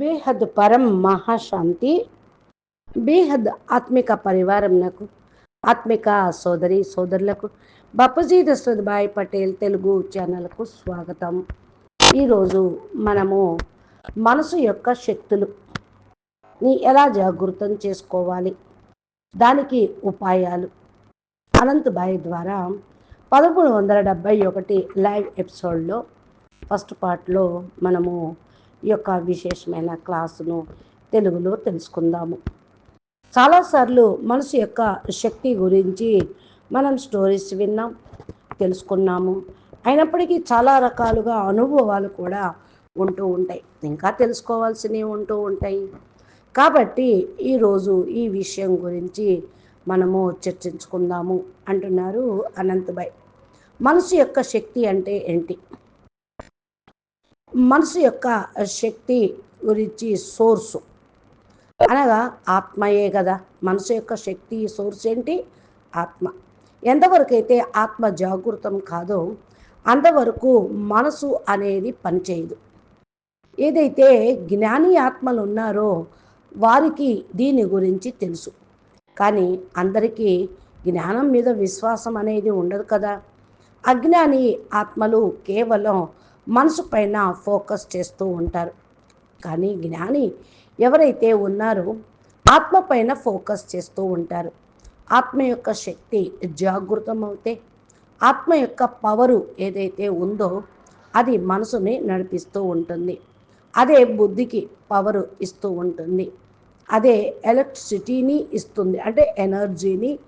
బేహద్ పరం మహాశాంతి బేహద్ ఆత్మిక పరివారంనకు ఆత్మిక సోదరి సోదరులకు బప్పజీ దశరథ్ పటేల్ తెలుగు ఛానల్కు స్వాగతం. ఈరోజు మనము మనసు యొక్క శక్తులు ని ఎలా జాగృతం చేసుకోవాలి? దానికి ఉపాయాలు. అనంతబాయి ద్వారా పదమూడు వందల డెబ్భై ఒకటి లైవ్ ఎపిసోడ్లో ఫస్ట్ పార్ట్లో మనము ఈ యొక్క విశేషమైన క్లాసును తెలుగులో తెలుసుకుందాము. చాలాసార్లు మనసు యొక్క శక్తి గురించి మనం స్టోరీస్ విన్నాం తెలుసుకున్నాము. అయినప్పటికీ చాలా రకాలుగా అనుభవాలు కూడా ఉంటూ ఉంటాయి. ఇంకా తెలుసుకోవాల్సినవి ఉంటూ ఉంటాయి. కాబట్టి ఈరోజు ఈ విషయం గురించి మనము చర్చించుకుందాము అంటున్నారు అనంతబాయ్. మనసు యొక్క శక్తి అంటే ఏంటి? మనసు యొక్క శక్తి గురించి సోర్సు. అనగా ఆత్మయే కదా. మనసు యొక్క శక్తి సోర్స్ ఏంటి? ఆత్మ. ఎంతవరకు అయితే ఆత్మ జాగృతం కాదో అంతవరకు మనసు అనేది పనిచేయదు. ఏదైతే జ్ఞాని ఆత్మలు ఉన్నారో వారికి దీని గురించి తెలుసు. కానీ అందరికీ జ్ఞానం మీద విశ్వాసం అనేది ఉండదు కదా. అజ్ఞాని ఆత్మలు కేవలం మనసు పైన ఫోకస్ చేస్తూ ఉంటారు. కానీ జ్ఞాని ఎవరైతే ఉన్నారో ఆత్మ పైన ఫోకస్ చేస్తూ ఉంటారు. ఆత్మ యొక్క శక్తి జాగృతం అవుతే ఆత్మ యొక్క పవరు ఏదైతే ఉందో అది మనసుని నడిపిస్తూ ఉంటుంది. అదే బుద్ధికి పవరు ఇస్తూ ఉంటుంది. అదే ఎలక్ట్రిసిటీని ఇస్తుంది. అంటే ఎనర్జీని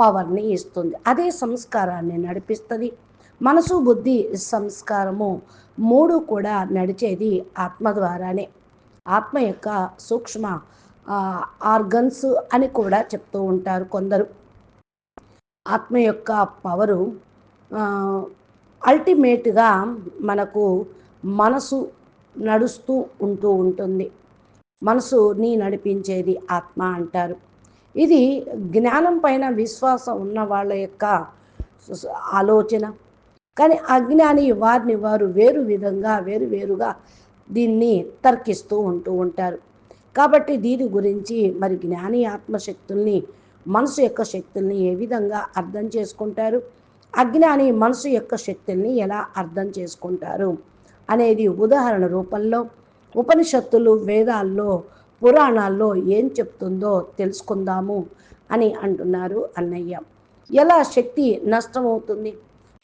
పవర్ని ఇస్తుంది. అదే సంస్కారాన్ని నడిపిస్తుంది. మనసు బుద్ధి సంస్కారము మూడు కూడా నడిచేది ఆత్మ ద్వారానే. ఆత్మ యొక్క సూక్ష్మ ఆర్గన్స్ అని కూడా చెప్తూ ఉంటారు కొందరు. ఆత్మ యొక్క పవరు అల్టిమేట్గా మనకు మనసు నడుస్తూ ఉంటూ ఉంటుంది. మనసుని నడిపించేది ఆత్మ అంటారు. ఇది జ్ఞానం పైన విశ్వాసం ఉన్న వాళ్ళ యొక్క ఆలోచన. కానీ అజ్ఞాని వారిని వారు వేరు విధంగా వేరు వేరుగా దీన్ని తర్కిస్తూ ఉంటూ ఉంటారు. కాబట్టి దీని గురించి మరి జ్ఞాని ఆత్మశక్తుల్ని మనసు యొక్క శక్తుల్ని ఏ విధంగా అర్థం చేసుకుంటారు? అజ్ఞాని మనసు యొక్క శక్తుల్ని ఎలా అర్థం చేసుకుంటారు? అనేది ఉదాహరణ రూపంలో ఉపనిషత్తులు వేదాల్లో పురాణాల్లో ఏం చెప్తుందో తెలుసుకుందాము అని అంటున్నారు అన్నయ్య. ఎలా శక్తి నష్టమవుతుంది?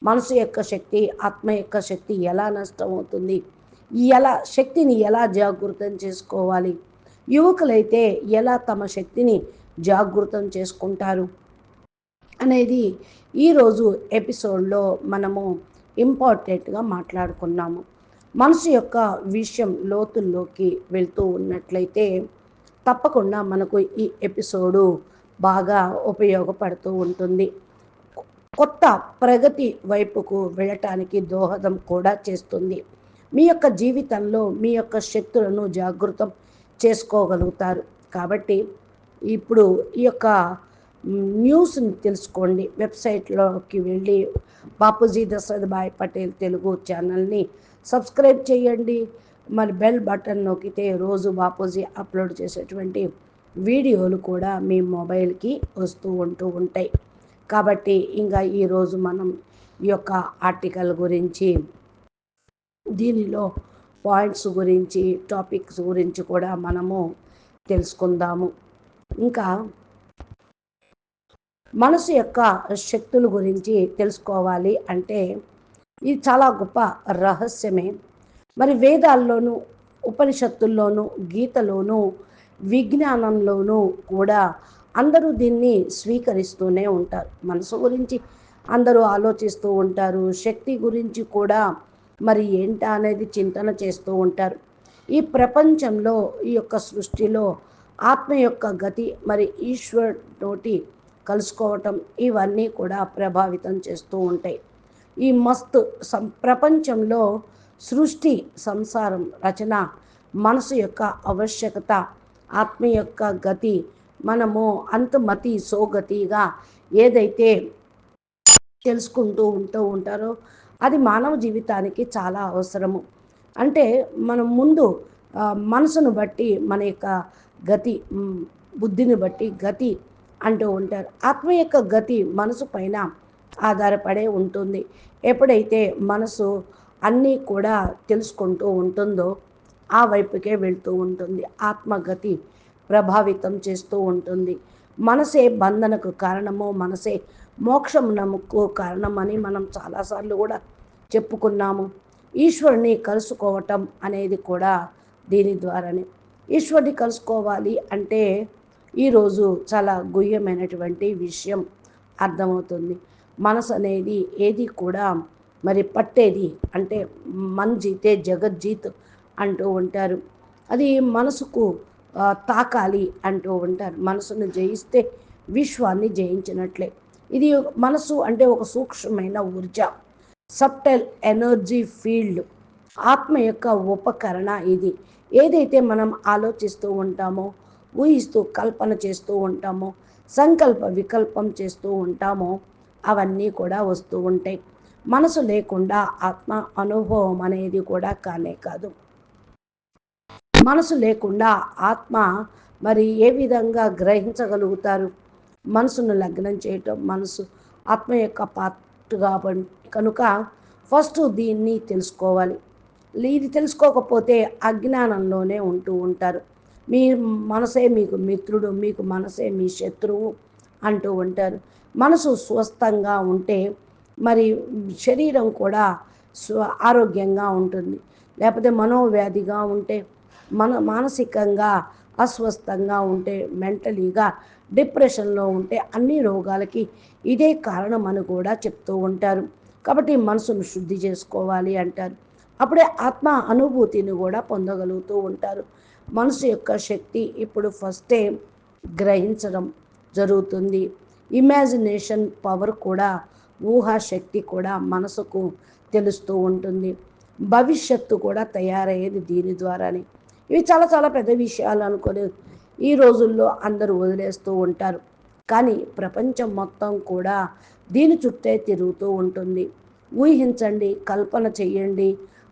మనసు యొక్క శక్తి ఆత్మ యొక్క శక్తి ఎలా నష్టమవుతుంది ఎలా శక్తిని ఎలా జాగృతం చేసుకోవాలి? యువకులైతే ఎలా తమ శక్తిని జాగృతం చేసుకుంటారు? అనేది ఈరోజు ఎపిసోడ్లో మనము ఇంపార్టెంట్గా మాట్లాడుకున్నాము. మనసు యొక్క విషయం లోతుల్లోకి వెళ్తూ ఉన్నట్లయితే తప్పకుండా మనకు ఈ ఎపిసోడు బాగా ఉపయోగపడుతూ ఉంటుంది. కొత్త ప్రగతి వైపుకు వెళ్ళటానికి దోహదం కూడా చేస్తుంది. మీ యొక్క జీవితంలో మీ యొక్క శక్తులను జాగృతం చేసుకోగలుగుతారు. కాబట్టి ఇప్పుడు ఈ యొక్క న్యూస్ని తెలుసుకోండి. వెబ్సైట్లోకి వెళ్ళి బాపూజీ దశరథ్ భాయ్ పటేల్ తెలుగు ఛానల్ని సబ్స్క్రైబ్ చేయండి. మరి బెల్ బటన్ నొక్కితే రోజు బాపూజీ అప్లోడ్ చేసేటువంటి వీడియోలు కూడా మీ మొబైల్కి వస్తూ ఉంటూ ఉంటాయి. కాబట్టి ఇంకా ఈరోజు మనం ఈ యొక్క ఆర్టికల్ గురించి దీనిలో పాయింట్స్ గురించి టాపిక్స్ గురించి కూడా మనము తెలుసుకుందాము. ఇంకా మనసు యొక్క శక్తుల గురించి తెలుసుకోవాలి అంటే ఇది చాలా గొప్ప రహస్యమే. మరి వేదాల్లోనూ ఉపనిషత్తుల్లోనూ గీతలోనూ విజ్ఞానంలోనూ కూడా అందరూ దీన్ని స్వీకరిస్తూనే ఉంటారు. మనసు గురించి అందరూ ఆలోచిస్తూ ఉంటారు. శక్తి గురించి కూడా మరి ఏంటా అనేది చింతన చేస్తూ ఉంటారు. ఈ ప్రపంచంలో ఈ యొక్క సృష్టిలో ఆత్మ యొక్క గతి మరి ఈశ్వర్ తోటి కలుసుకోవటం ఇవన్నీ కూడా ప్రభావితం చేస్తూ ఉంటాయి. ఈ మస్తు సం ప్రపంచంలో సృష్టి సంసారం రచన మనసు యొక్క ఆవశ్యకత ఆత్మ యొక్క గతి మనము అంతమతి సోగతిగా ఏదైతే తెలుసుకుంటూ ఉంటూ ఉంటారో అది మానవ జీవితానికి చాలా అవసరము. అంటే మనం ముందు మనసును బట్టి మన యొక్క గతి బుద్ధిని బట్టి గతి అంటూ ఉంటారు. ఆత్మ యొక్క గతి మనసు పైన ఆధారపడే ఉంటుంది. ఎప్పుడైతే మనసు అన్నీ కూడా తెలుసుకుంటూ ఉంటుందో ఆ వైపుకే వెళ్తూ ఉంటుంది. ఆత్మగతి ప్రభావితం చేస్తూ ఉంటుంది. మనసే బంధనకు కారణము మనసే మోక్షమునకు కారణమని మనం చాలాసార్లు కూడా చెప్పుకున్నాము. ఈశ్వరుని కలుసుకోవటం అనేది కూడా దీని ద్వారానే. ఈశ్వరుని కలుసుకోవాలి అంటే ఈరోజు చాలా గుహ్యమైనటువంటి విషయం అర్థమవుతుంది. మనసు అనేది ఏది కూడా మరి పట్టేది అంటే మన్ జీతే జగజ్జీత్ అంటూ ఉంటారు. అది మనసుకు తాకాలి అంటూ ఉంటారు. మనసును జయిస్తే విశ్వాన్ని జయించినట్లే. ఇది మనసు అంటే ఒక సూక్ష్మమైన ఊర్జ సబ్టైల్ ఎనర్జీ ఫీల్డ్ ఆత్మ యొక్క ఉపకరణ ఇది. ఏదైతే మనం ఆలోచిస్తూ ఉంటామో ఊహిస్తూ కల్పన చేస్తూ ఉంటామో సంకల్ప వికల్పం చేస్తూ ఉంటామో అవన్నీ కూడా వస్తూ ఉంటాయి. మనసు లేకుండా ఆత్మ అనుభవం అనేది కూడా కానే కాదు. మనసు లేకుండా ఆత్మ మరి ఏ విధంగా గ్రహించగలుగుతారు? మనసును లగ్నం చేయటం మనసు ఆత్మ యొక్క పార్ట్ కాబట్టి కనుక ఫస్ట్ దీన్ని తెలుసుకోవాలి. ఇది తెలుసుకోకపోతే అజ్ఞానంలోనే ఉంటూ ఉంటారు. మీ మనసే మీకు మిత్రుడు మీకు మనసే మీ శత్రువు అంటూ ఉంటారు. మనసు స్వస్థంగా ఉంటే మరి శరీరం కూడా స్వ ఆరోగ్యంగా ఉంటుంది. లేకపోతే మనోవ్యాధిగా ఉంటే మన మానసికంగా అస్వస్థంగా ఉంటే మెంటలీగా డిప్రెషన్లో ఉంటే అన్ని రోగాలకి ఇదే కారణం అని కూడా చెప్తూ ఉంటారు. కాబట్టి మనసును శుద్ధి చేసుకోవాలి అంటారు. అప్పుడే ఆత్మ అనుభూతిని కూడా పొందగలుగుతూ ఉంటారు. మనసు యొక్క శక్తి ఇప్పుడు ఫస్టే గ్రహించడం జరుగుతుంది. ఇమాజినేషన్ పవర్ కూడా ఊహా శక్తి కూడా మనసుకు తెలుస్తూ ఉంటుంది. భవిష్యత్తు కూడా తయారయ్యేది దీని ద్వారానే. ఇవి చాలా చాలా పెద్ద విషయాలు అనుకొని ఈ రోజుల్లో అందరూ వదిలేస్తూ ఉంటారు. కానీ ప్రపంచం మొత్తం కూడా దీని చుట్టే తిరుగుతూ ఉంటుంది. ఊహించండి కల్పన చెయ్యండి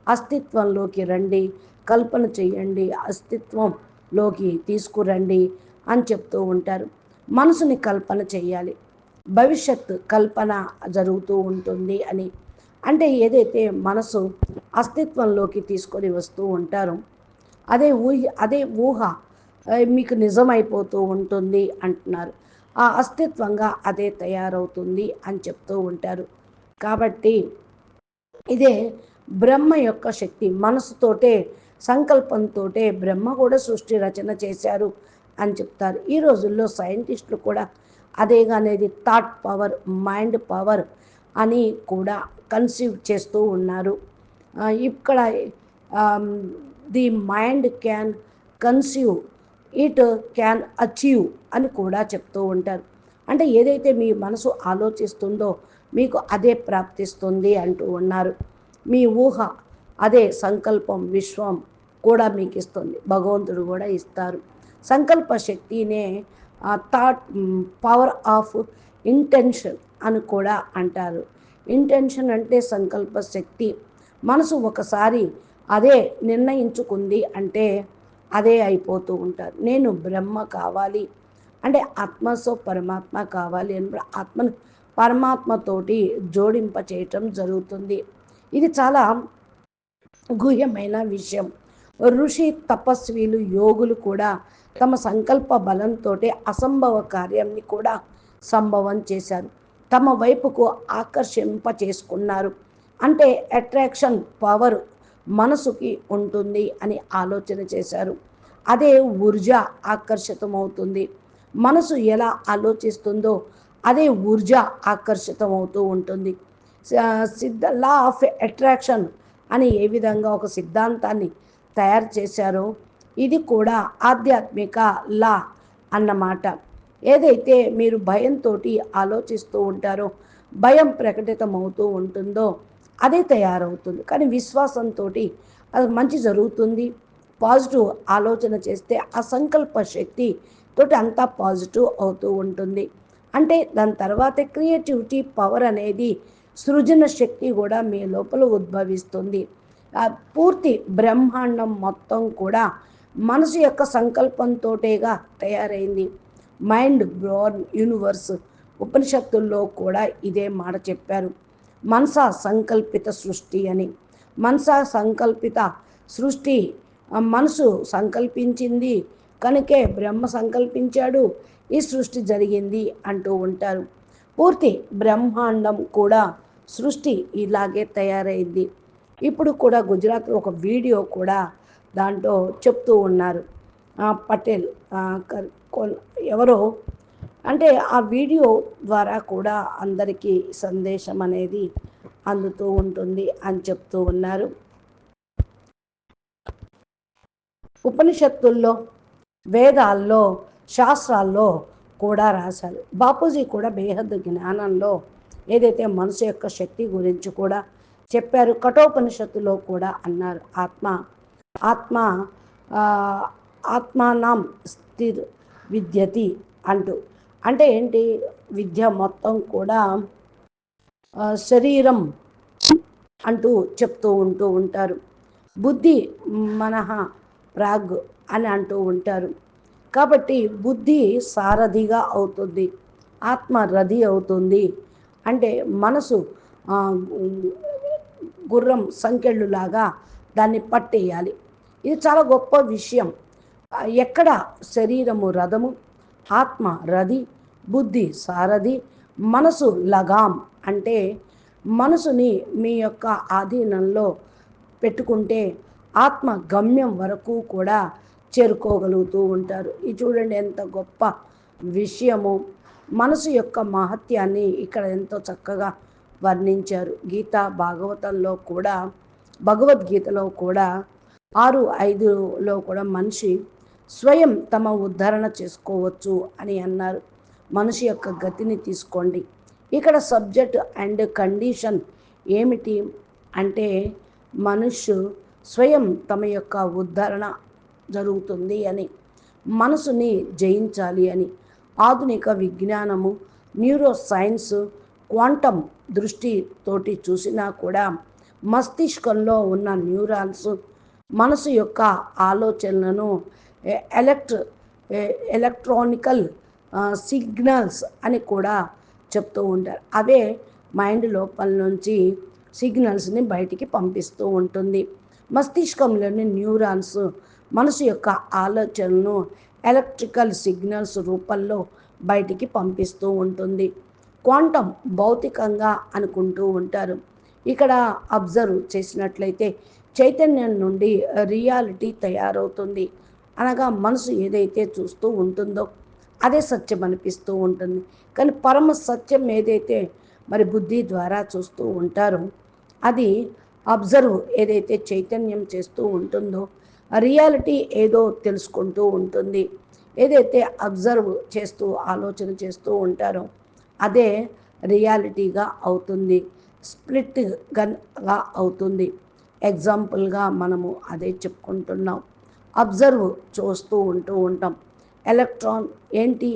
అస్తిత్వంలోకి రండి కల్పన చెయ్యండి అస్తిత్వంలోకి తీసుకురండి అని చెప్తూ ఉంటారు. మనసుని కల్పన చేయాలి భవిష్యత్ కల్పన జరుగుతూ ఉంటుంది అని. అంటే ఏదైతే మనసు అస్తిత్వంలోకి తీసుకొని వస్తూ ఉంటారో అదే ఊహ అదే ఊహ మీకు నిజమైపోతూ ఉంటుంది అంటున్నారు. ఆ అస్తిత్వంగా అదే తయారవుతుంది అని చెప్తూ ఉంటారు. కాబట్టి ఇదే బ్రహ్మ యొక్క శక్తి మనసుతోటే సంకల్పంతోటే బ్రహ్మ కూడా సృష్టి రచన చేశారు అని చెప్తారు. ఈ రోజుల్లో సైంటిస్టులు కూడా అదేగా అనేది థాట్ పవర్ మైండ్ పవర్ అని కూడా కన్సీవ్ చేస్తూ ఉన్నారు. ఇక్కడ the mind can conceive it can achieve అని కూడా చెప్తూ ఉంటారు. అంటే ఏదైతే మీ మనసు ఆలోచిస్తుందో మీకు అదే ప్రాప్తిస్తుంది అంటూ ఉన్నారు. మీ ఊహ అదే సంకల్పం విశ్వం కూడా మీకు ఇస్తుంది. భగవంతుడు కూడా ఇస్తారు. సంకల్ప శక్తినే థాట్ పవర్ ఆఫ్ ఇంటెన్షన్ అని కూడా అంటారు. ఇంటెన్షన్ అంటే సంకల్ప శక్తి. మనసు ఒకసారి అదే నిర్ణయించుకుంది అంటే అదే అయిపోతూ ఉంటారు. నేను బ్రహ్మ కావాలి అంటే ఆత్మస్వ పరమాత్మ కావాలి అని ఆత్మను పరమాత్మతోటి జోడింప చేయటం జరుగుతుంది. ఇది చాలా గుహ్యమైన విషయం. ఋషి తపస్వీలు యోగులు కూడా తమ సంకల్ప బలంతో అసంభవ కార్యాన్ని కూడా సంభవం చేశారు. తమ వైపుకు ఆకర్షింప చేసుకున్నారు. అంటే అట్రాక్షన్ పవర్ మనసుకి ఉంటుంది అని ఆలోచన చేశారు. అదే ఊర్జ ఆకర్షితమవుతుంది. మనసు ఎలా ఆలోచిస్తుందో అదే ఊర్జ ఆకర్షితమవుతూ ఉంటుంది. సిద్ధ లా ఆఫ్ అట్రాక్షన్ అని ఏ విధంగా ఒక సిద్ధాంతాన్ని తయారు చేశారో ఇది కూడా ఆధ్యాత్మిక లా అన్నమాట. ఏదైతే మీరు భయంతో ఆలోచిస్తూ ఉంటారో భయం ప్రకటితమవుతూ ఉంటుందో అదే తయారవుతుంది. కానీ విశ్వాసంతో అది మంచి జరుగుతుంది. పాజిటివ్ ఆలోచన చేస్తే ఆ సంకల్ప శక్తి తోటి అంతా పాజిటివ్ అవుతూ ఉంటుంది. అంటే దాని తర్వాత క్రియేటివిటీ పవర్ అనేది సృజన శక్తి కూడా మీ లోపల ఉద్భవిస్తుంది. పూర్తి బ్రహ్మాండం మొత్తం కూడా మనసు యొక్క సంకల్పంతోటేగా తయారైంది. మైండ్ బ్రోన్ యూనివర్స్ ఉపనిషత్తుల్లో కూడా ఇదే మాట చెప్పారు. మనస సంకల్పిత సృష్టి అని. మనస సంకల్పిత సృష్టి మనసు సంకల్పించింది కనుకే బ్రహ్మ సంకల్పించాడు ఈ సృష్టి జరిగింది అంటూ ఉంటారు. పూర్తి బ్రహ్మాండం కూడా సృష్టి ఇలాగే తయారైంది. ఇప్పుడు కూడా గుజరాత్లో ఒక వీడియో కూడా దాంట్లో చెప్తూ ఉన్నారు. పటేల్ ఎవరో అంటే ఆ వీడియో ద్వారా కూడా అందరికీ సందేశం అనేది అందుతూ ఉంటుంది అని చెప్తూ ఉన్నారు. ఉపనిషత్తుల్లో వేదాల్లో శాస్త్రాల్లో కూడా రాశారు. బాపూజీ కూడా బేహద్ జ్ఞానంలో ఏదైతే మనసు యొక్క శక్తి గురించి కూడా చెప్పారు కఠోపనిషత్తులో కూడా అన్నారు. ఆత్మ ఆత్మ ఆత్మానం స్థిర్ విద్యతి అంటూ. అంటే ఏంటి? విద్య మొత్తం కూడా శరీరం అంటూ చెప్తూ ఉంటూ ఉంటారు. బుద్ధి మనహ ప్రాగ్ అని అంటూ ఉంటారు. కాబట్టి బుద్ధి సారథిగా అవుతుంది. ఆత్మ రథి అవుతుంది. అంటే మనసు గుర్రం సంకెళ్ళులాగా దాన్ని పట్టేయాలి. ఇది చాలా గొప్ప విషయం. ఎక్కడ శరీరము రథము ఆత్మ రథి బుద్ధి సారథి మనసు లగాం అంటే మనసుని మీ యొక్క ఆధీనంలో పెట్టుకుంటే ఆత్మ గమ్యం వరకు కూడా చేరుకోగలుగుతూ ఉంటారు. ఇది చూడండి ఎంత గొప్ప విషయము. మనసు యొక్క మహత్యాన్ని ఇక్కడ ఎంతో చక్కగా వర్ణించారు. గీత భాగవతంలో కూడా భగవద్గీతలో కూడా ఆరు ఐదులో కూడా మనిషి స్వయం తమ ఉద్ధరణ చేసుకోవచ్చు అని అన్నారు. మనిషి యొక్క గతిని తీసుకోండి. ఇక్కడ సబ్జెక్ట్ అండ్ కండిషన్ ఏమిటి అంటే మనుషు స్వయం తమ యొక్క ఉద్ధరణ జరుగుతుంది అని మనసుని జయించాలి అని. ఆధునిక విజ్ఞానము న్యూరో సైన్స్ క్వాంటమ్ దృష్టితోటి చూసినా కూడా మస్తిష్కంలో ఉన్న న్యూరాన్స్ మనసు యొక్క ఆలోచనలను ఎలక్ట్ ఎలక్ట్రానికల్ సిగ్నల్స్ అని కూడా చెప్తూ ఉంటారు. అవే మైండ్ లోపల నుంచి సిగ్నల్స్ని బయటికి పంపిస్తూ ఉంటుంది. మస్తిష్కంలోని న్యూరాన్స్ మనసు యొక్క ఆలోచనను ఎలక్ట్రికల్ సిగ్నల్స్ రూపంలో బయటికి పంపిస్తూ ఉంటుంది. క్వాంటం భౌతికంగా అనుకుంటూ ఉంటారు. ఇక్కడ అబ్జర్వ్ చేసినట్లయితే చైతన్యం నుండి రియాలిటీ తయారవుతుంది. అనగా మనసు ఏదైతే చూస్తూ ఉంటుందో అదే సత్యం అనిపిస్తూ ఉంటుంది. కానీ పరమ సత్యం ఏదైతే మరి బుద్ధి ద్వారా చూస్తూ ఉంటారో అది అబ్జర్వ్ ఏదైతే చైతన్యం చేస్తూ ఉంటుందో రియాలిటీ ఏదో తెలుసుకుంటూ ఉంటుంది. ఏదైతే అబ్జర్వ్ చేస్తూ ఆలోచన చేస్తూ ఉంటారో అదే రియాలిటీగా అవుతుంది. స్ప్లిట్గా అవుతుంది. ఎగ్జాంపుల్గా మనము అదే చెప్పుకుంటున్నాం. అబ్జర్వ్ చూస్తూ ఉంటూ ఉంటాం. ఎలక్ట్రాన్ ఏంటి?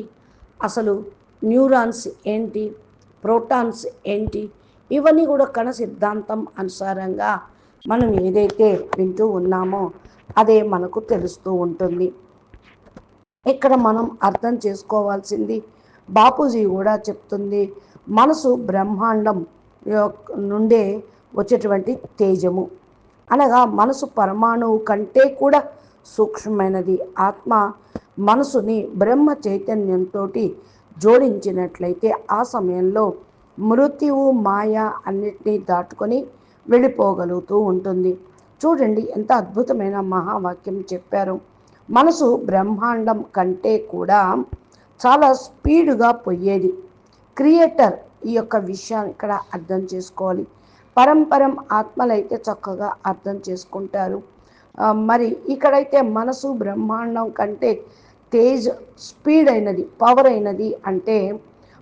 అసలు న్యూరాన్స్ ఏంటి? ప్రోటాన్స్ ఏంటి? ఇవన్నీ కూడా కణ సిద్ధాంతం అనుసారంగా మనం ఏదైతే వింటూ ఉన్నామో అదే మనకు తెలుస్తూ ఉంటుంది. ఇక్కడ మనం అర్థం చేసుకోవాల్సింది బాపూజీ కూడా చెప్తుంది మనసు బ్రహ్మాండం నుండే వచ్చేటువంటి తేజము. అనగా మనసు పరమాణువు కంటే కూడా సూక్ష్మమైనది. ఆత్మ మనసుని బ్రహ్మ చైతన్యంతో జోడించినట్లయితే ఆ సమయంలో మృత్యువు మాయ అన్నిటినీ దాటుకొని వెళ్ళిపోగలుగుతూ ఉంటుంది. చూడండి ఎంత అద్భుతమైన మహావాక్యం చెప్పారు. మనసు బ్రహ్మాండం కంటే కూడా చాలా స్పీడ్గా పోయేది. క్రియేటర్ ఈ యొక్క విషయాన్ని ఇక్కడ అర్థం చేసుకోవాలి. పరంపరం ఆత్మలైతే చక్కగా అర్థం చేసుకుంటారు. మరి ఇక్కడైతే మనసు బ్రహ్మాండం కంటే తేజ్ స్పీడ్ అయినది పవర్ అయినది అంటే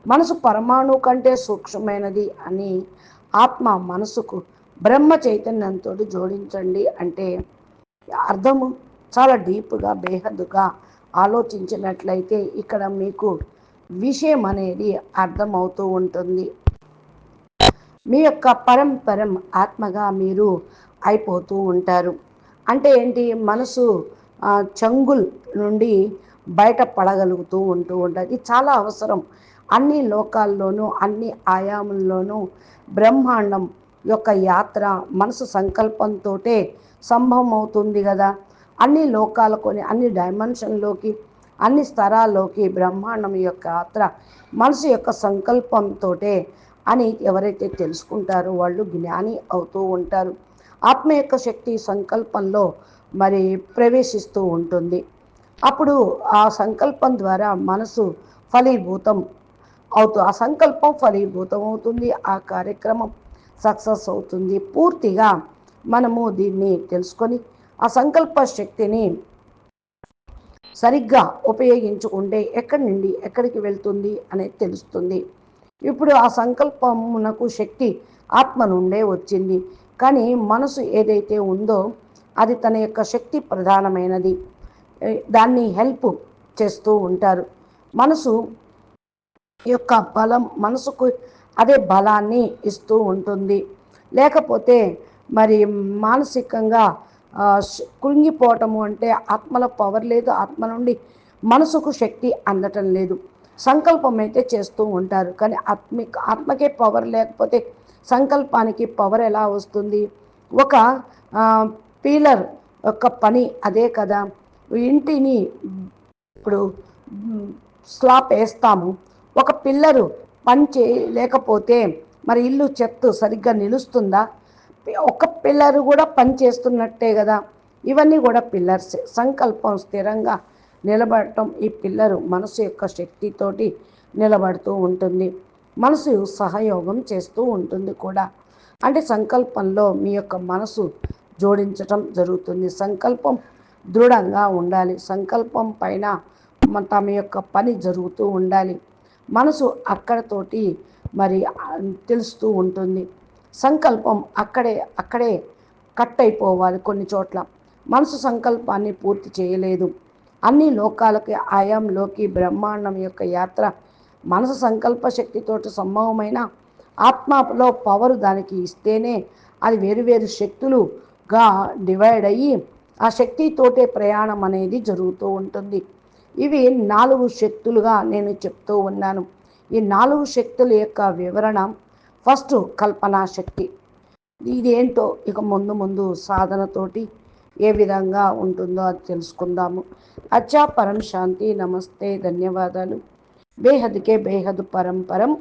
మనసు పరమాణు కంటే సూక్ష్మమైనది అని ఆత్మ మనసుకు బ్రహ్మ చైతన్యంతో జోడించండి అంటే అర్థము చాలా డీప్గా బేహద్దుగా ఆలోచించినట్లయితే ఇక్కడ మీకు విషయం అనేది అర్థమవుతూ ఉంటుంది. మీ యొక్క పరంపరం ఆత్మగా మీరు అయిపోతూ ఉంటారు. అంటే ఏంటి? మనసు చంగుల్ నుండి బయట పడగలుగుతూ ఉంటూ ఉంటుంది. ఇది చాలా అవసరం. అన్ని లోకాల్లోనూ అన్ని ఆయాముల్లోనూ బ్రహ్మాండం యొక్క యాత్ర మనసు సంకల్పంతో సంభవం అవుతుంది కదా? అన్ని లోకాలకొని అన్ని డైమెన్షన్లోకి అన్ని స్థరాల్లోకి బ్రహ్మాండం యొక్క యాత్ర మనసు యొక్క సంకల్పంతో అని ఎవరైతే తెలుసుకుంటారో వాళ్ళు జ్ఞాని అవుతూ ఉంటారు. ఆత్మ యొక్క శక్తి సంకల్పంలో మరి ప్రవేశిస్తూ ఉంటుంది. అప్పుడు ఆ సంకల్పం ద్వారా మనసు ఫలీభూతం అవుతూ ఆ సంకల్పం ఫలీభూతం అవుతుంది ఆ కార్యక్రమం సక్సెస్ అవుతుంది. పూర్తిగా మనము దీన్ని తెలుసుకొని ఆ సంకల్ప శక్తిని సరిగ్గా ఉపయోగించుకుంటే ఎక్కడి నుండి ఎక్కడికి వెళ్తుంది అనేది తెలుస్తుంది. ఇప్పుడు ఆ సంకల్పమునకు శక్తి ఆత్మ నుండే వచ్చింది. కానీ మనసు ఏదైతే ఉందో అది తన యొక్క శక్తి ప్రధానమైనది. దాన్ని హెల్ప్ చేస్తూ ఉంటారు. మనసు యొక్క బలం మనసుకు అదే బలాన్ని ఇస్తూ ఉంటుంది. లేకపోతే మరి మానసికంగా కృంగిపోవటము అంటే ఆత్మలో పవర్ లేదు. ఆత్మ నుండి మనసుకు శక్తి అందటం లేదు. సంకల్పం అయితే చేస్తూ ఉంటారు. కానీ ఆత్మిక ఆత్మకే పవర్ లేకపోతే సంకల్పానికి పవర్ ఎలా వస్తుంది? ఒక పీలర్ యొక్క పని అదే కదా. ఇంటిని ఇప్పుడు స్లాప్ వేస్తాము. ఒక పిల్లరు పని చేయలేకపోతే మరి ఇల్లు చెత్తు సరిగ్గా నిలుస్తుందా? ఒక పిల్లరు కూడా పని చేస్తున్నట్టే కదా. ఇవన్నీ కూడా పిల్లర్స్ సంకల్పం స్థిరంగా నిలబడటం ఈ పిల్లరు మనసు యొక్క శక్తితోటి నిలబడుతూ ఉంటుంది. మనసు సహయోగం చేస్తూ ఉంటుంది కూడా. అంటే సంకల్పంలో మీ యొక్క మనసు జోడించటం జరుగుతుంది. సంకల్పం దృఢంగా ఉండాలి. సంకల్పం పైన తమ యొక్క పని జరుగుతూ ఉండాలి. మనసు అక్కడతోటి మరి తెలుస్తూ ఉంటుంది. సంకల్పం అక్కడే అక్కడే కట్ అయిపోవాలి కొన్ని చోట్ల. మనసు సంకల్పాన్ని పూర్తి చేయలేదు. అన్ని లోకాలకి ఆయాంలోకి బ్రహ్మాండం యొక్క యాత్ర మనసు సంకల్ప శక్తితోటి సంభవమైన ఆత్మలో పవర్ దానికి ఇస్తేనే అది వేరు వేరు శక్తులుగా డివైడ్ అయ్యి ఆ శక్తితోటే ప్రయాణం అనేది జరుగుతూ ఉంటుంది. ఇవి నాలుగు శక్తులుగా నేను చెప్తూ ఉన్నాను. ఈ నాలుగు శక్తుల యొక్క వివరణ ఫస్ట్ కల్పనా శక్తి. ఇదేంటో ఇక ముందు ముందు సాధనతోటి ఏ విధంగా ఉంటుందో అది తెలుసుకుందాము. అచ్చా పరం శాంతి నమస్తే ధన్యవాదాలు. బేహద్కే బేహద్ పరం పరం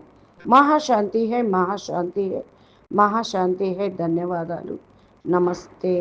మహాశాంతి హై మహాశాంతి హై మహాశాంతి హై ధన్యవాదాలు నమస్తే